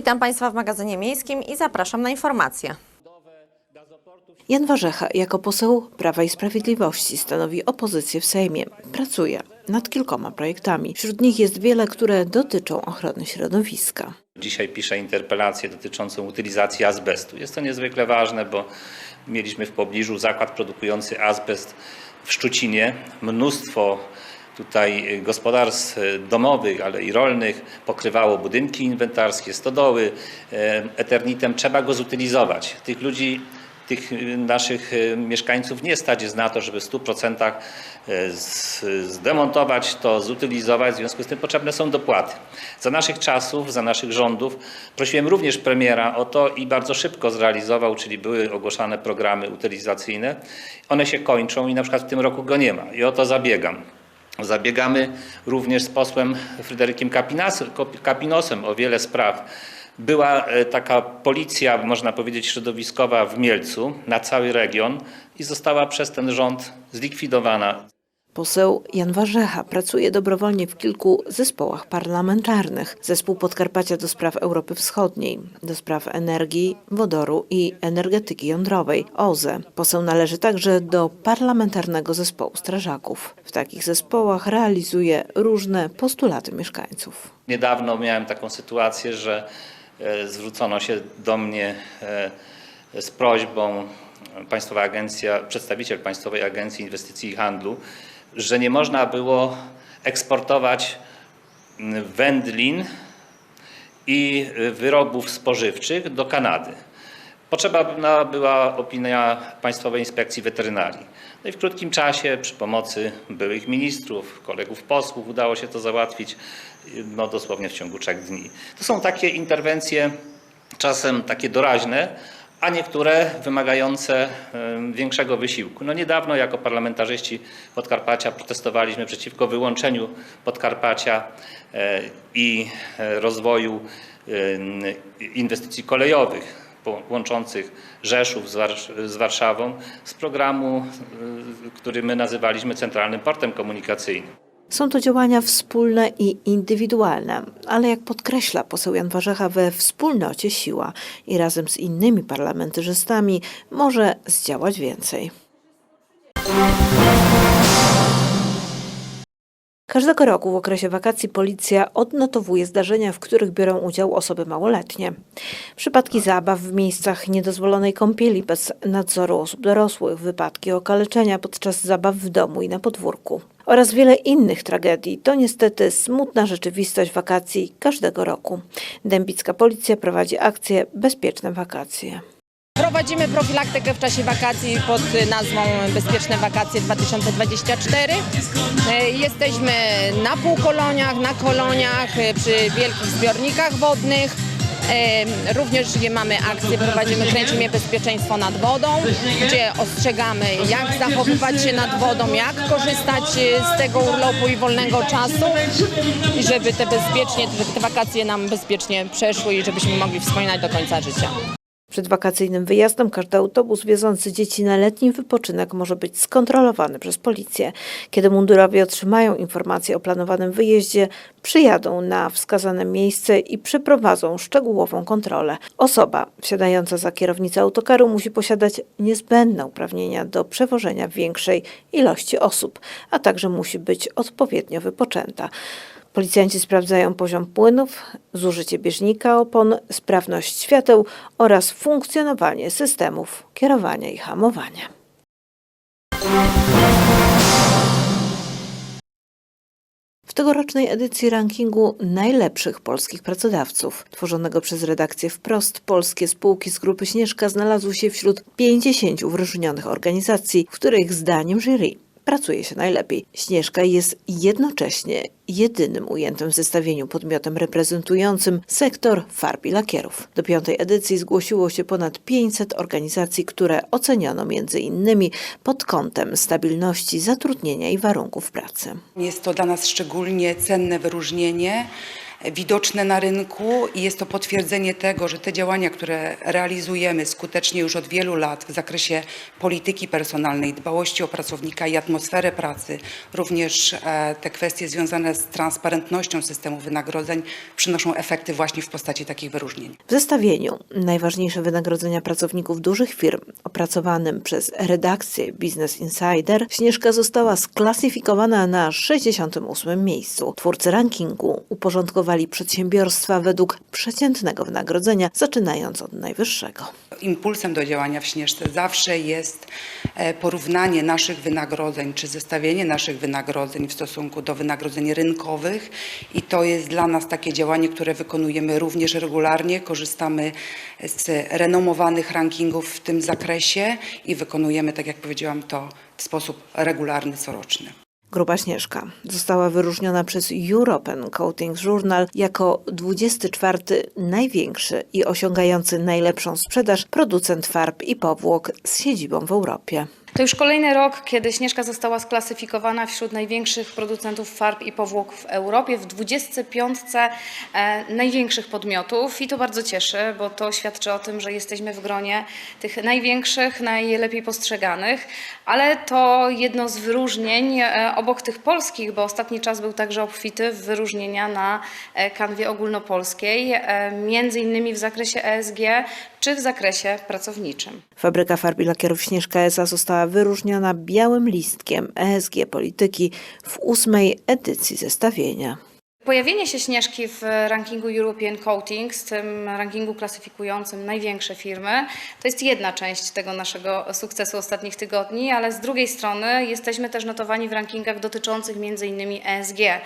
Witam Państwa w magazynie miejskim i zapraszam na informacje. Jan Warzecha jako poseł Prawa i Sprawiedliwości stanowi opozycję w Sejmie. Pracuje nad kilkoma projektami. Wśród nich jest wiele, które dotyczą ochrony środowiska. Dzisiaj piszę interpelację dotyczącą utylizacji azbestu. Jest to niezwykle ważne, bo mieliśmy w pobliżu zakład produkujący azbest w Szczucinie. Mnóstwo tutaj gospodarstw domowych, ale i rolnych pokrywało budynki inwentarskie, stodoły e, eternitem. Trzeba go zutylizować. Tych ludzi tych naszych mieszkańców nie stać jest na to, żeby w 100% e, z- zdemontować to, zutylizować, w związku z tym potrzebne są dopłaty. Za naszych czasów, za naszych rządów prosiłem również premiera o to i bardzo szybko zrealizował, czyli były ogłaszane programy utylizacyjne. One się kończą i na przykład w tym roku go nie ma i o to zabiegam. Zabiegamy również z posłem Fryderykiem Kapinosem o wiele spraw. Była e, taka policja, można powiedzieć, środowiskowa w Mielcu na cały region i została przez ten rząd zlikwidowana. Poseł Jan Warzecha pracuje dobrowolnie w kilku zespołach parlamentarnych. Zespół Podkarpacia do spraw Europy Wschodniej, do spraw energii, wodoru i energetyki jądrowej, OZE. Poseł należy także do parlamentarnego zespołu strażaków. W takich zespołach realizuje różne postulaty mieszkańców. Niedawno miałem taką sytuację, że e, zwrócono się do mnie e, z prośbą Państwowa Agencja, przedstawiciel Państwowej Agencji Inwestycji i Handlu, że nie można było eksportować mm, wędlin i y, wyrobów spożywczych do Kanady. Potrzebna była opinia Państwowej Inspekcji Weterynarii. No i w krótkim czasie przy pomocy byłych ministrów, kolegów posłów udało się to załatwić y, no, dosłownie w ciągu trzech dni. To są takie interwencje czasem takie doraźne, a niektóre wymagające większego wysiłku. No niedawno jako parlamentarzyści Podkarpacia protestowaliśmy przeciwko wyłączeniu Podkarpacia e, i e, rozwoju inwestycji kolejowych łączących Rzeszów z, Warsz- z Warszawą z programu, y, który my nazywaliśmy Centralnym Portem Komunikacyjnym. Są to działania wspólne i indywidualne, ale jak podkreśla poseł Jan Warzecha, we wspólnocie siła i razem z innymi parlamentarzystami może zdziałać więcej. Każdego roku w okresie wakacji policja odnotowuje zdarzenia, w których biorą udział osoby małoletnie. Przypadki zabaw w miejscach niedozwolonej kąpieli bez nadzoru osób dorosłych, wypadki okaleczenia podczas zabaw w domu i na podwórku oraz wiele innych tragedii to niestety smutna rzeczywistość wakacji każdego roku. Dębicka Policja prowadzi akcję Bezpieczne Wakacje. Prowadzimy profilaktykę w czasie wakacji pod nazwą Bezpieczne Wakacje 2024. E, Jesteśmy na półkoloniach, na koloniach, e, przy wielkich zbiornikach wodnych. E, Również mamy akcję, prowadzimy Kręcimy Bezpieczeństwo nad wodą, gdzie ostrzegamy jak zachowywać się nad wodą, jak korzystać z tego urlopu i wolnego czasu i żeby te bezpiecznie, żeby te wakacje nam bezpiecznie przeszły i żebyśmy mogli wspominać do końca życia. Przed wakacyjnym wyjazdem każdy autobus wiozący dzieci na letni wypoczynek może być skontrolowany przez policję. Kiedy mundurowi otrzymają informację o planowanym wyjeździe, przyjadą na wskazane miejsce i przeprowadzą szczegółową kontrolę. Osoba wsiadająca za kierownicę autokaru musi posiadać niezbędne uprawnienia do przewożenia większej ilości osób, a także musi być odpowiednio wypoczęta. Policjanci sprawdzają poziom płynów, zużycie bieżnika opon, sprawność świateł oraz funkcjonowanie systemów kierowania i hamowania. W tegorocznej edycji rankingu najlepszych polskich pracodawców, tworzonego przez redakcję Wprost, polskie spółki z grupy Śnieżka znalazły się wśród 50 wyróżnionych organizacji, w których zdaniem jury pracuje się najlepiej. Śnieżka jest jednocześnie jedynym ujętym w zestawieniu podmiotem reprezentującym sektor farb i lakierów. Do piątej edycji zgłosiło się ponad 500 organizacji, które oceniono między innymi pod kątem stabilności zatrudnienia i warunków pracy. Jest to dla nas szczególnie cenne wyróżnienie, widoczne na rynku i jest to potwierdzenie tego, że te działania, które realizujemy skutecznie już od wielu lat w zakresie polityki personalnej, dbałości o pracownika i atmosferę pracy, również e, te kwestie związane z transparentnością systemu wynagrodzeń przynoszą efekty właśnie w postaci takich wyróżnień. W zestawieniu najważniejsze wynagrodzenia pracowników dużych firm opracowanym przez redakcję Business Insider Śnieżka została sklasyfikowana na 68 miejscu. Twórcy rankingu uporządkowali przedsiębiorstwa według przeciętnego wynagrodzenia, zaczynając od najwyższego. Impulsem do działania w Śnieżce zawsze jest e, porównanie naszych wynagrodzeń, czy zestawienie naszych wynagrodzeń w stosunku do wynagrodzeń rynkowych i to jest dla nas takie działanie, które wykonujemy również regularnie. Korzystamy z renomowanych rankingów w tym zakresie i wykonujemy, tak jak powiedziałam, to w sposób regularny, coroczny. Grupa Śnieżka została wyróżniona przez European Coatings Journal jako 24 największy i osiągający najlepszą sprzedaż producent farb i powłok z siedzibą w Europie. To już kolejny rok, kiedy Śnieżka została sklasyfikowana wśród największych producentów farb i powłok w Europie, w 25 e, największych podmiotów. I to bardzo cieszy, bo to świadczy o tym, że jesteśmy w gronie tych największych, najlepiej postrzeganych, ale to jedno z wyróżnień e, obok tych polskich, bo ostatni czas był także obfity w wyróżnienia na e, kanwie ogólnopolskiej, między innymi w zakresie ESG czy w zakresie pracowniczym. Fabryka farb i lakierów Śnieżka S.A. została wyróżniona białym listkiem ESG Polityki w ósmej edycji zestawienia. Pojawienie się Śnieżki w rankingu European Coatings, tym rankingu klasyfikującym największe firmy, to jest jedna część tego naszego sukcesu ostatnich tygodni, ale z drugiej strony jesteśmy też notowani w rankingach dotyczących m.in. ESG. E,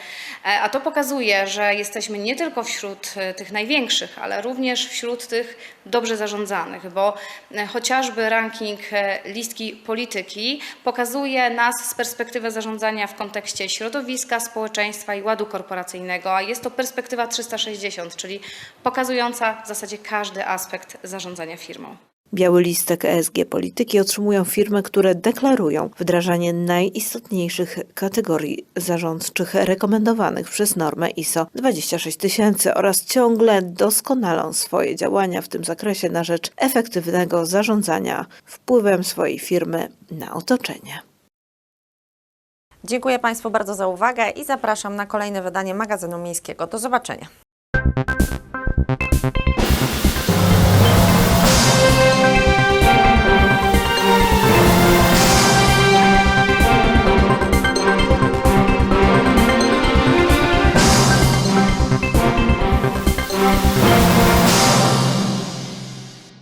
A to pokazuje, że jesteśmy nie tylko wśród e, tych największych, ale również wśród tych dobrze zarządzanych, bo e, chociażby ranking listki polityki pokazuje nas z perspektywy zarządzania w kontekście środowiska, społeczeństwa i ładu korporacyjnego, a jest to perspektywa 360, czyli pokazująca w zasadzie każdy aspekt zarządzania firmą. Biały listek ESG Polityki otrzymują firmy, które deklarują wdrażanie najistotniejszych kategorii zarządczych rekomendowanych przez normę ISO 26000 oraz ciągle doskonalą swoje działania w tym zakresie na rzecz efektywnego zarządzania wpływem swojej firmy na otoczenie. Dziękuję Państwu bardzo za uwagę i zapraszam na kolejne wydanie magazynu miejskiego. Do zobaczenia.